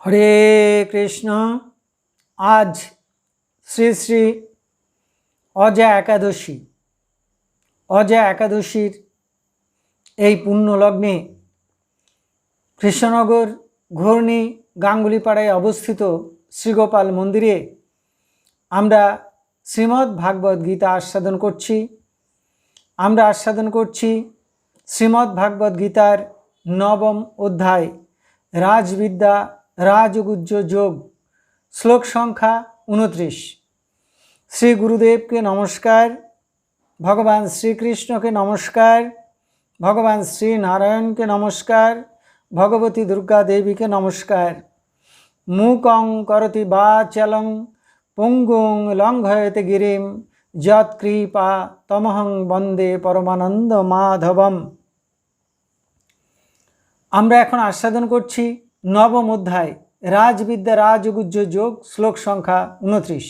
হরে কৃষ্ণ। আজ শ্রী শ্রী অজা একাদশী। অজা একাদশীর এই পুণ্য লগ্নে কৃষ্ণনগর ঘূর্ণি গাঙ্গুলিপাড়ায় অবস্থিত শ্রীগোপাল মন্দিরে আমরা শ্রীমদ্ ভাগবত গীতা আস্বাদন করছি। আমরা আস্বাদন করছি শ্রীমদ্ ভাগবত গীতার নবম অধ্যায়, রাজবিদ্যা রাজগুজ্জ যোগ, শ্লোক সংখ্যা উনত্রিশ। শ্রী গুরুদেবকে নমস্কার, ভগবান শ্রীকৃষ্ণকে নমস্কার, ভগবান শ্রী নারায়ণকে নমস্কার, ভগবতী দুর্গা দেবীকে নমস্কার। মুকং করতি বাচলং, পঙ্গুং লঙ্ঘয়তে গিরিম যৎকৃপা তমহং বন্দে পরমানন্দ মাধবম। আমরা এখন আস্বাদন করছি। নবম অধ্যায়, রাজবিদ্যা রাজগুজ্জ যোগ, শ্লোক সংখ্যা উনত্রিশ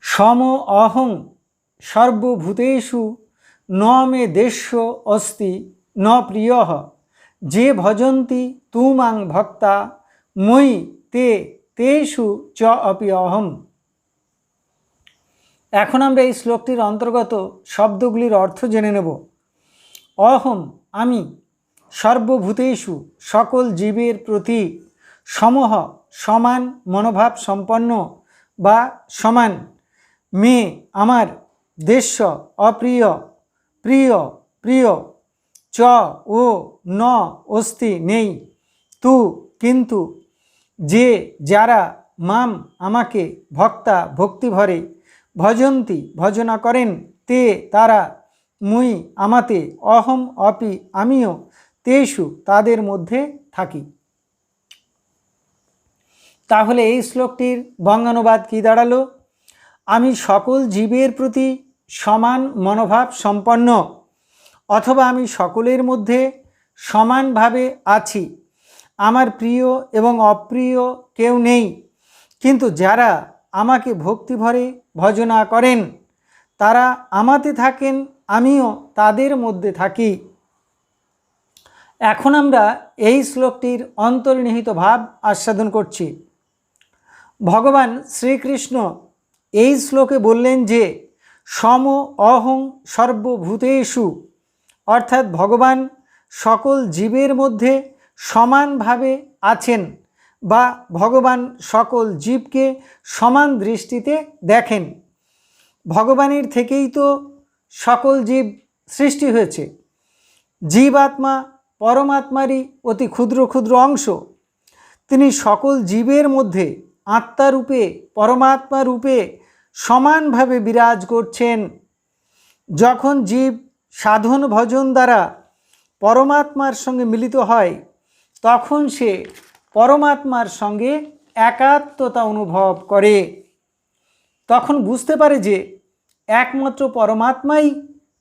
সম অহং সর্বভূতেষু, ন মে দেশ্য অস্তি, ন প্রিয়, যে ভজন্তি তুমাং ভক্তা, মই তে তেষু চ অপি অহম। এখন আমরা এই শ্লোকটির অন্তর্গত শব্দগুলির অর্থ জেনে নেব। অহম, আমি সর্বভূতেষু সকল জীবের প্রতি সমহ সমান মনোভাব সম্পন্ন বা সমান। মেয়ে আমার দেশ্য অপ্রিয়, প্রিয় প্রিয়। চ ও ন অস্তি নেই। তু কিন্তু যে যারা মাম আমাকে ভক্তা ভক্তিভরে ভজন্তি ভজনা করেন, তে তারা মুই আমাতে অহম অপি আমিও তেষু তাদের মধ্যে থাকি। তাহলে এই শ্লোকটির বঙ্গানুবাদ কি দাঁড়াল? আমি সকল জীবের প্রতি সমান মনোভাব সম্পন্ন, অথবা আমি সকলের মধ্যে সমানভাবে আছি, আমার প্রিয় এবং অপ্রিয় কেউ নেই, কিন্তু যারা আমাকে ভক্তিভরে ভজনা করেন, তারা আমাতে থাকেন, আমিও তাদের মধ্যে থাকি। এখন আমরা এই শ্লোকটির অন্তর্নিহিত ভাব আস্বাদন করছি। ভগবান শ্রীকৃষ্ণ এই শ্লোকে বললেন যে, সম অহং সর্বভূতেষু, অর্থাৎ ভগবান সকল জীবের মধ্যে সমানভাবে আছেন বা ভগবান সকল জীবকে সমান দৃষ্টিতে দেখেন। ভগবানের থেকেই তো সকল জীব সৃষ্টি হয়েছে। জীবাত্মা পরমাত্মারই অতি ক্ষুদ্র ক্ষুদ্র অংশ। তিনি সকল জীবের মধ্যে আত্মারূপে পরমাত্মা রূপে সমানভাবে বিরাজ করছেন। যখন জীব সাধন ভজন দ্বারা পরমাত্মার সঙ্গে মিলিত হয়, তখন সে পরমাত্মার সঙ্গে একাত্মতা অনুভব করে। তখন বুঝতে পারে যে একমাত্র পরমাত্মাই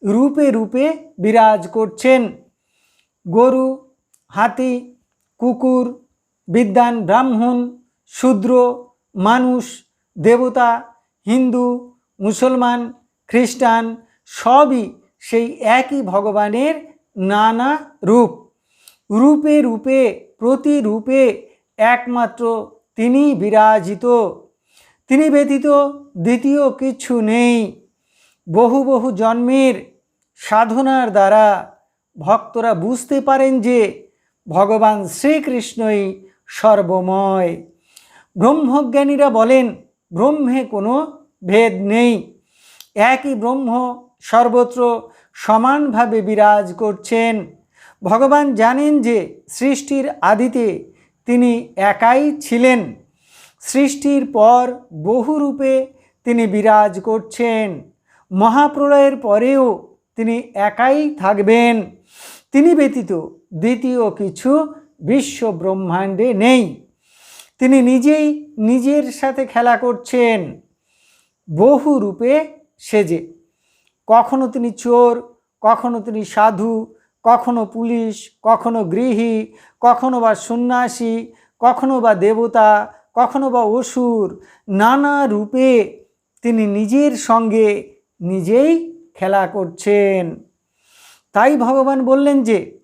রূপে রূপে বিরাজ করছেন। গরু, হাতি, কুকুর বিদ্যান ব্রাহ্মণ, শূদ্র, মানুষ, দেবতা, হিন্দু, মুসলমান, খ্রিস্টান, সবই সেই একই ভগবানের নানা রূপ। রূপে রূপে, প্রতি রূপে একমাত্র তিনি বিরাজিত। তিনি ব্যতীত দ্বিতীয় কিছু নেই। বহু বহু জন্মের সাধনার দ্বারা ভক্তরা বুঝতে পারেন যে ভগবান শ্রীকৃষ্ণই সর্বময়। ব্রহ্মজ্ঞানীরা বলেন, ব্রহ্মে কোনো ভেদ নেই। একই ব্রহ্ম সর্বত্র সমানভাবে বিরাজ করছেন। ভগবান জানেন যে সৃষ্টির আদিতে তিনি একাই ছিলেন। সৃষ্টির পর বহু রূপে তিনি বিরাজ করছেন। মহাপ্রলয়ের পরেও তিনি একাই থাকবেন। তিনি ব্যতীত দ্বিতীয় কিছু বিশ্ব ব্রহ্মাণ্ডে নেই। তিনি নিজেই নিজের সাথে খেলা করছেন। বহু রূপে সেজে। কখনো তিনি চোর, কখনো তিনি সাধু, কখনো পুলিশ, কখনো গৃহী, কখনো বা সন্ন্যাসী, কখনো বা দেবতা, কখনো বা অসুর, নানা রূপে তিনি নিজের সঙ্গে নিজেই খেলা করছেন। তাই ভগবান বললেন যে,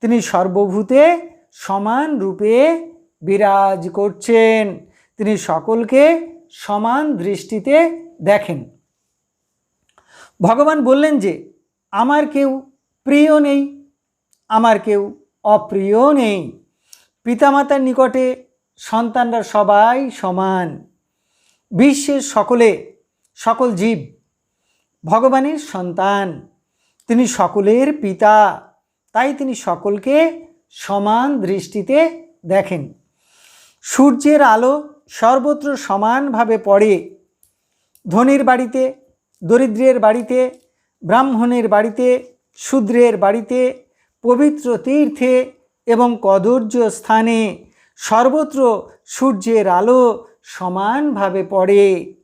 তিনি সর্বভূতে সমান রূপে বিরাজ করছেন। তিনি সকলকে সমান দৃষ্টিতে দেখেন। ভগবান বললেন যে, আমার কেউ প্রিয় নেই, আমার কেউ অপ্রিয় নেই। পিতামাতার নিকটে সন্তানরা সবাই সমান। বিশ্বের সকলে সকল জীব ভগবানের সন্তান। তিনি সকলের পিতা। তাই তিনি সকলকে সমান দৃষ্টিতে দেখেন। সূর্যের আলো সর্বত্র সমানভাবে পড়ে। ধনির বাড়িতে, দরিদ্রের বাড়িতে, ব্রাহ্মণের বাড়িতে, শূদ্রের বাড়িতে, পবিত্র তীর্থে এবং কদর্য স্থানে সর্বত্র সূর্যের আলো সমানভাবে পড়ে।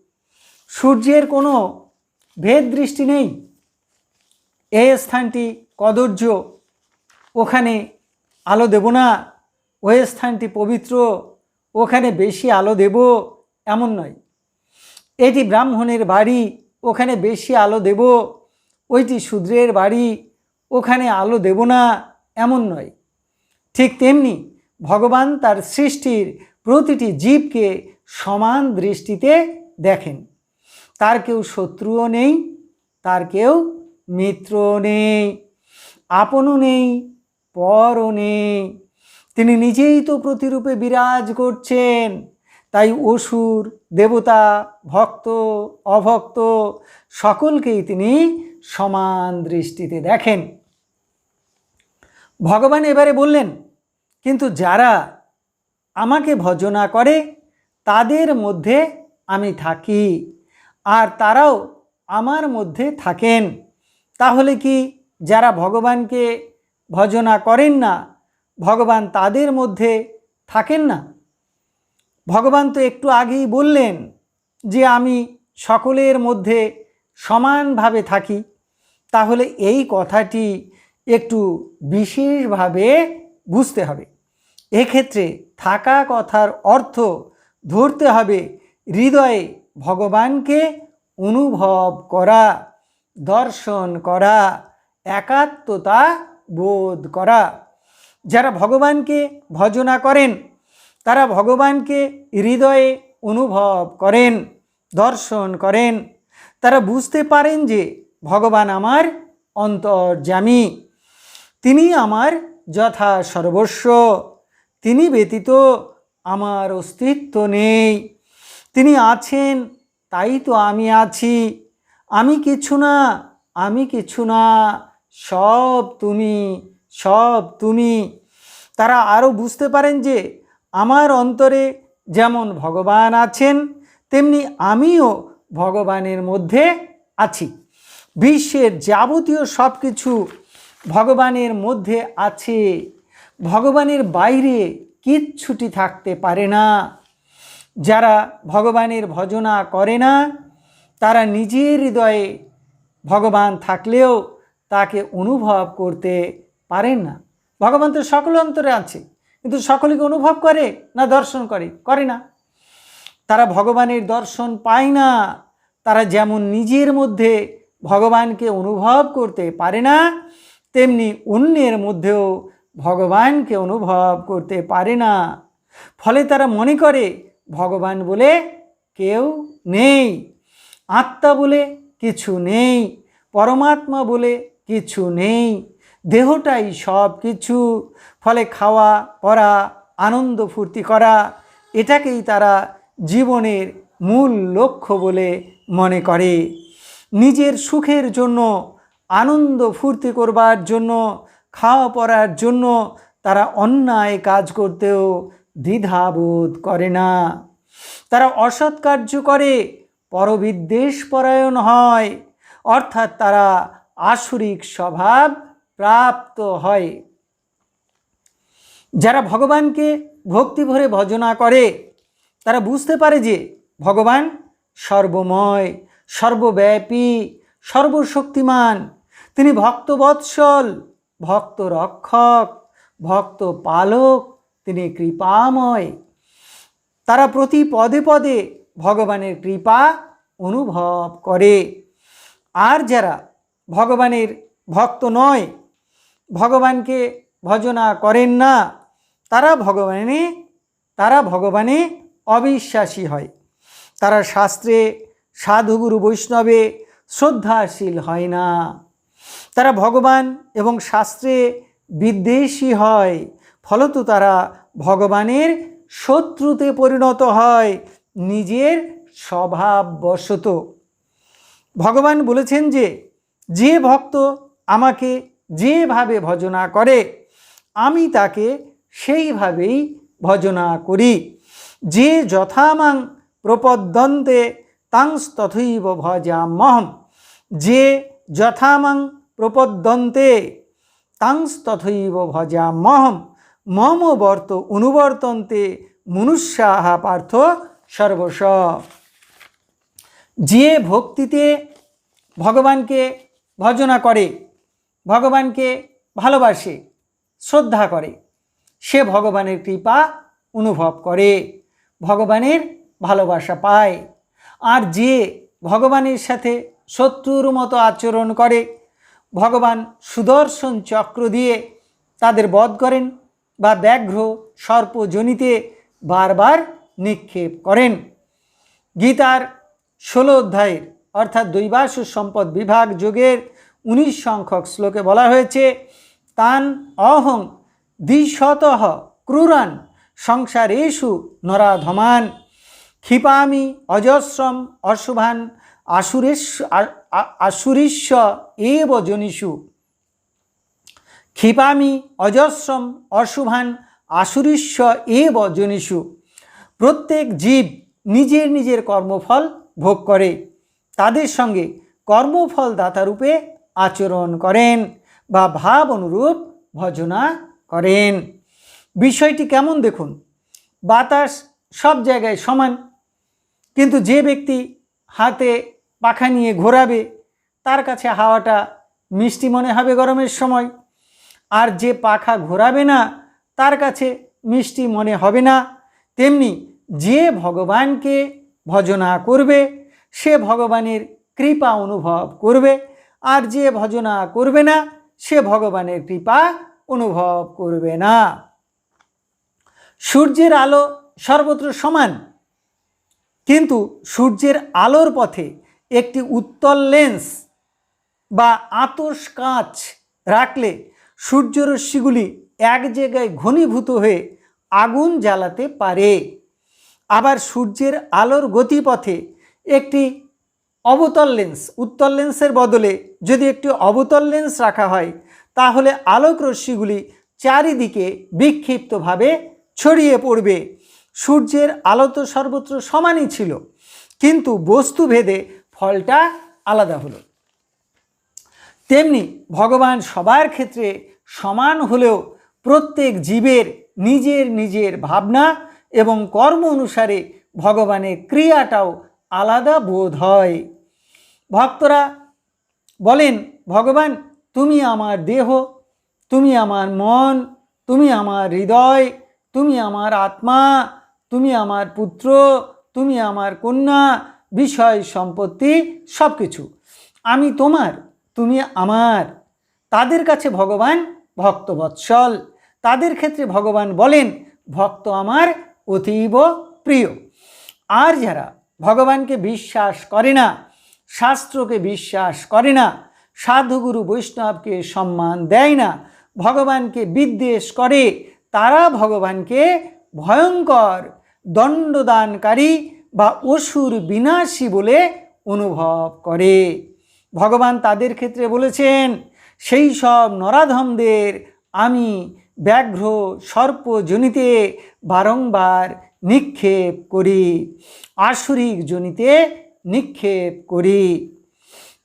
সূর্যের কোনো ভেদ দৃষ্টি নেই। এই স্থানটি কদর্য ওখানে আলো দেব না। ওই স্থানটি পবিত্র। ওখানে বেশি আলো দেব এমন নয়। এটি ব্রাহ্মণের বাড়ি। ওখানে বেশি আলো দেব। ওইটি শূদ্রের বাড়ি। ওখানে আলো দেব না এমন নয়। ঠিক তেমনি ভগবান তার সৃষ্টির প্রতিটি জীবকে সমান দৃষ্টিতে দেখেন। তার কেউ শত্রুও নেই, তার কেউ মিত্র নেই, আপনও নেই, পরও নেই। তিনি নিজেই তো প্রতিরূপে বিরাজ করছেন। তাই অসুর, দেবতা, ভক্ত, অভক্ত সকলকেই তিনি সমান দৃষ্টিতে দেখেন। ভগবান এবারে বললেন, কিন্তু যারা আমাকে ভজনা করে, তাদের মধ্যে আমি থাকি, আর তারাও আমার মধ্যে থাকেন। তাহলে কি যারা ভগবানকে ভজনা করেন না, ভগবান তাদের মধ্যে থাকেন না? ভগবান তো একটু আগেই বললেন যে আমি সকলের মধ্যে সমানভাবে থাকি। তাহলে এই কথাটি একটু বিশেষভাবে বুঝতে হবে। এক্ষেত্রে থাকা কথার অর্থ ধরতে হবে হৃদয়ে ভগবানকে অনুভব করা। দর্শন করা, একাত্মতা বোধ করা। যারা ভগবানকে ভজনা করেন, তারা ভগবানকে হৃদয়ে অনুভব করেন, দর্শন করেন। তারা বুঝতে পারেন যে ভগবান আমার অন্তর্জামী তিনি আমার যথা সর্বস্ব। তিনি ব্যতীত আমার অস্তিত্ব নেই। তিনি আছেন, তাই তো আমি আছি। আমি কিছু না, আমি কিছু না, সব তুমি সব তুমি। তারা আরও বুঝতে পারেন যে আমার অন্তরে যেমন ভগবান আছেন, তেমনি আমিও ভগবানের মধ্যে আছি। বিশ্বের যাবতীয় সব কিছু ভগবানের মধ্যে আছে। ভগবানের বাইরে কিচ্ছুটি থাকতে পারে না। যারা ভগবানের ভজনা করে না তারা নিজের হৃদয়ে ভগবান থাকলেও তাকে অনুভব করতে পারেন না। ভগবান তো সকল অন্তরে আছে, কিন্তু সকলকে অনুভব করে না দর্শন করে? করে না। তারা ভগবানের দর্শন পায় না। তারা যেমন নিজের মধ্যে ভগবানকে অনুভব করতে পারে না, তেমনি অন্যের মধ্যেও ভগবানকে অনুভব করতে পারে না। ফলে তারা মনে করে, ভগবান বলে কেউ নেই। আত্মা বলে কিছু নেই, পরমাত্মা বলে কিছু নেই, দেহটাই সব কিছু, ফলে খাওয়া পরা আনন্দ ফুর্তি করা, এটাকেই তারা জীবনের মূল লক্ষ্য বলে মনে করে। নিজের সুখের জন্য, আনন্দ ফুর্তি করবার জন্য, খাওয়া পড়ার জন্য তারা অন্যায় কাজ করতেও দ্বিধাবোধ করে না। তারা অসৎ কার্য করে পরবিদ্বেষ পরায়ণ হয়, অর্থাৎ তারা আসরিক স্বভাব প্রাপ্ত হয়। যারা ভগবানকে ভক্তি ভরে ভজনা করে, তারা বুঝতে পারে যে ভগবান সর্বময়, সর্বব্যাপী, সর্বশক্তিমান। তিনি ভক্তবৎসল ভক্ত রক্ষক ভক্ত পালক তিনি কৃপাময়। তারা প্রতি পদে পদে ভগবানের কৃপা অনুভব করে। আর যারা ভগবানের ভক্ত নয়, ভগবানকে ভজনা করেন না, তারা ভগবানে তারা ভগবানে অবিশ্বাসী হয়। তারা শাস্ত্রে সাধুগুরু বৈষ্ণবে শ্রদ্ধাশীল হয় না। তারা ভগবান এবং শাস্ত্রে বিদ্বেষী হয়, ফলত তারা ভগবানের শত্রুতে পরিণত হয়। নিজের স্বভাববশত। ভগবান বলেছেন যে যে ভক্ত আমাকে যেভাবে ভজনা করে, আমি তাকে সেইভাবেই ভজনা করি। যে যথামাং প্রপদ্যন্তে তাংস তথৈব ভজামহম যে যথামাং প্রপদ্যন্তে তাংস তথৈব ভজামহম মম বর্ত অনুবর্তন্তে মনুষ্যাহা পার্থ সর্বস যে ভক্তিতে ভগবানকে ভজনা করে, ভগবানকে ভালোবাসে, শ্রদ্ধা করে, সে ভগবানের কৃপা অনুভব করে, ভগবানের ভালোবাসা পায়। আর যে ভগবানের সাথে শত্রুর মতো আচরণ করে, ভগবান সুদর্শন চক্র দিয়ে তাদের বধ করেন বা ব্যাঘ্র সর্পজনিতে বারবার নিক্ষেপ করেন। গীতার ষোলো অধ্যায়ের, অর্থাৎ দৈবাস সম্পদ বিভাগ যোগের উনিশ সংখ্যক শ্লোকে বলা হয়েছে, তান অহং দ্বিশত ক্রুরান সংসারেষু নরাধমান। ক্ষিপামি অজস্রম অশুভান আসুরেশ আসুরিস্ব এব জনিষু। ক্ষিপামি অজস্রম অশুভান আসুরিস্ব এব জনিষু। প্রত্যেক জীব নিজের নিজের কর্মফল ভোগ করে। তাদের সঙ্গে কর্মফল দাতারূপে আচরণ করেন বা ভাব অনুরূপ ভজনা করেন। বিষয়টি কেমন দেখুন? বাতাস সব জায়গায় সমান, কিন্তু যে ব্যক্তি হাতে পাখা নিয়ে ঘোরাবে, তার কাছে হাওয়াটা মিষ্টি মনে হবে গরমের সময়। আর যে পাখা ঘোরাবে না, তার কাছে মিষ্টি মনে হবে না। তেমনি যে ভগবানকে ভজনা করবে, সে ভগবানের কৃপা অনুভব করবে। আর যে ভজনা করবে না, সে ভগবানের কৃপা অনুভব করবে না। সূর্যের আলো সর্বত্র সমান, কিন্তু সূর্যের আলোর পথে একটি উত্তল লেন্স বা আতস কাঁচ রাখলে সূর্যরশ্মিগুলি এক জায়গায় ঘনীভূত হয়ে আগুন জ্বালাতে পারে। আবার সূর্যের আলোর গতিপথে একটি অবতল লেন্স, উত্তল লেন্সের বদলে যদি একটি অবতল লেন্স রাখা হয়, তাহলে আলোক রশ্মিগুলি চারিদিকে বিক্ষিপ্তভাবে ছড়িয়ে পড়বে। সূর্যের আলো তো সর্বত্র সমানই ছিল, কিন্তু বস্তুভেদে ফলটা আলাদা হলো। তেমনি ভগবান সবার ক্ষেত্রে সমান হলেও প্রত্যেক জীবের নিজের নিজের ভাবনা এবং কর্ম অনুসারে ভগবানের ক্রিয়াটাও আলাদা বোধ হয়। ভক্তরা বলেন, ভগবান, তুমি আমার দেহ, তুমি আমার মন, তুমি আমার হৃদয়, তুমি আমার আত্মা, তুমি আমার পুত্র, তুমি আমার কন্যা, বিষয়, সম্পত্তি সব কিছু আমি তোমার, তুমি আমার। তাদের কাছে ভগবান ভক্তবৎসল। তাদের ক্ষেত্রে ভগবান বলেন, ভক্ত আমার অতীব প্রিয়। আর যারা ভগবানকে বিশ্বাস করে না, শাস্ত্রকে বিশ্বাস করে না, সাধুগুরু বৈষ্ণবকে সম্মান দেয় না, ভগবানকে বিদ্বেষ করে, তারা ভগবানকে ভয়ঙ্কর, দণ্ডদানকারী বা অসুর বিনাশী বলে অনুভব করে। ভগবান তাদের ক্ষেত্রে বলেছেন, সেই সব নরাধমদের আমি ব্যাঘ্র সর্পজনিতে বারংবার নিক্ষেপ করি আসুরিক জনিতে নিক্ষেপ করি।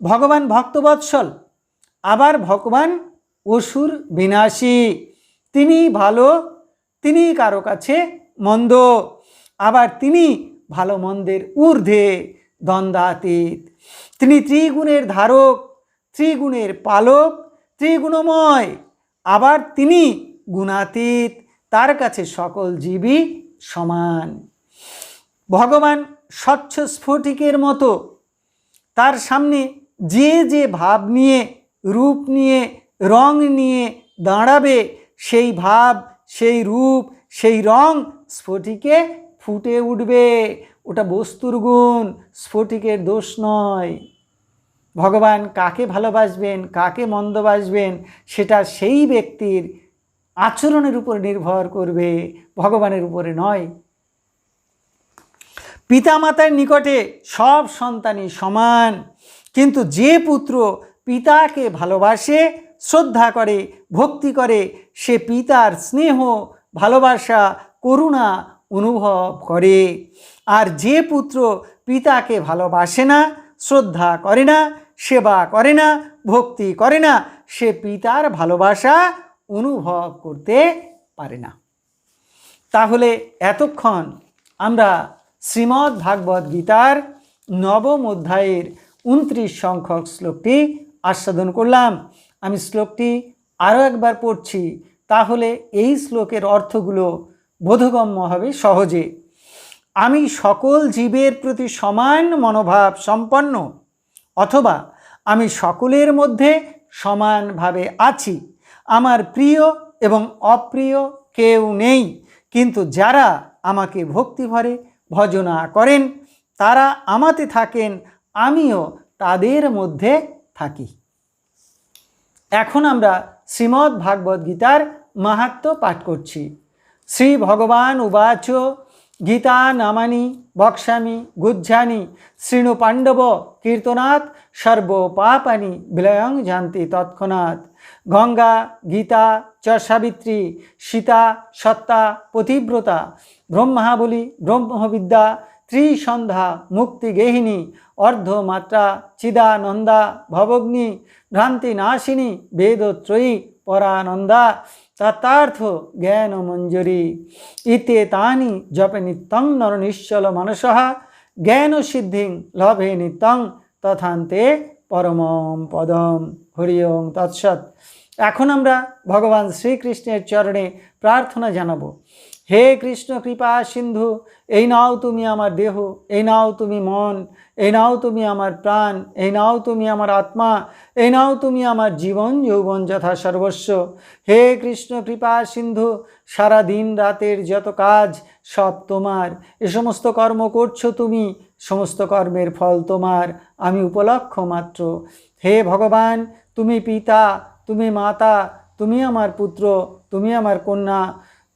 ভগবান ভক্তবৎসল, আবার ভগবান অসুর বিনাশী। তিনি ভালো, তিনি কারও কাছে মন্দ, আবার তিনি ভালো মন্দের ঊর্ধ্বে দ্বন্দ্বাতীত। তিনি ত্রিগুণের ধারক, ত্রিগুণের পালক, ত্রিগুণময়, আবার তিনি গুণাতীত, তার কাছে সকল জীবই সমান। ভগবান স্বচ্ছ স্ফটিকের মতো তার সামনে যে যে ভাব নিয়ে, রূপ নিয়ে, রং নিয়ে দাঁড়াবে, সেই ভাব, সেই রূপ, সেই রং স্ফটিকে ফুটে উঠবে। ওটা বস্তুর গুণ, স্ফটিকের দোষ নয়। ভগবান কাকে ভালোবাসবেন, কাকে মন্দবাসবেন সেটা সেই ব্যক্তির আচরণের উপর নির্ভর করবে, ভগবানের উপরে নয়। পিতামাতার নিকটে সব সন্তানই সমান, কিন্তু যে পুত্র পিতাকে ভালোবাসে, শ্রদ্ধা করে, ভক্তি করে, সে পিতার স্নেহ, ভালোবাসা, করুণা অনুভব করে। আর যে পুত্র পিতাকে ভালোবাসে না, শ্রদ্ধা করে না, সেবা করে না, ভক্তি করে না, সে পিতার ভালোবাসা অনুভব করতে পারে না। তাহলে এতক্ষণ আমরা শ্রীমদ্ ভাগবত গীতার নবম অধ্যায়ের উনত্রিশ সংখ্যক শ্লোকটি আস্বাদন করলাম। আমি শ্লোকটি আরও একবার পড়ছি, তাহলে এই শ্লোকের অর্থগুলো বোধগম্য হবে সহজে। আমি সকল জীবের প্রতি সমান মনোভাব সম্পন্ন, অথবা আমি সকলের মধ্যে সমানভাবে আছি। আমার প্রিয় এবং অপ্রিয় কেউ নেই। কিন্তু যারা আমাকে ভক্তিভরে ভজনা করেন, তারা আমাতে থাকেন, আমিও তাদের মধ্যে থাকি। এখন আমরা শ্রীমদ্ ভাগবত গীতার মাহাত্ম পাঠ করছি। শ্রী ভগবান উবাচ গীতা নামানি বক্সামি গুজ্জানি শৃণু পাণ্ডব, কীর্তনাথ সর্ব পাপানি বিলয়ং জানতি তৎক্ষণাৎ। গঙ্গা, গীতা চ সাবিত্রী সীতা, সত্তা, পতিব্রতা, ব্রহ্মাবলী, ব্রহ্মবিদ্যা, ত্রিসন্ধ্যা মুক্তিগেহিনী অর্ধমাত্রা, চিদানন্দা, ভবগ্নি ভ্রান্তি নাশিনী বেদত্রয়ী, পরানন্দা তত্তার্থ জ্ঞান মঞ্জুরি। ইতে তানি জপে নিত্যং নর নিশ্চল মানস জ্ঞান সিদ্ধিং লভে নিত্যং তথান্তে পরমম পদম। হরি ওং তৎসৎ। এখন আমরা ভগবান শ্রীকৃষ্ণের চরণে প্রার্থনা জানাব। হে কৃষ্ণ কৃপা সিন্ধু, এই নাও তুমি আমার দেহ, এই নাও তুমি মন, এই নাও তুমি আমার প্রাণ, এই নাও তুমি আমার আত্মা, এই নাও তুমি আমার জীবন, যৌবন যথা সর্বস্ব। হে কৃষ্ণ কৃপা সিন্ধু, সারা দিন রাতের যত কাজ সব তোমার। এ সমস্ত কর্ম করছ তুমি, সমস্ত কর্মের ফল তোমার। আমি উপলক্ষ মাত্র। হে ভগবান, তুমি পিতা, তুমি মাতা, তুমি আমার পুত্র, তুমি আমার কন্যা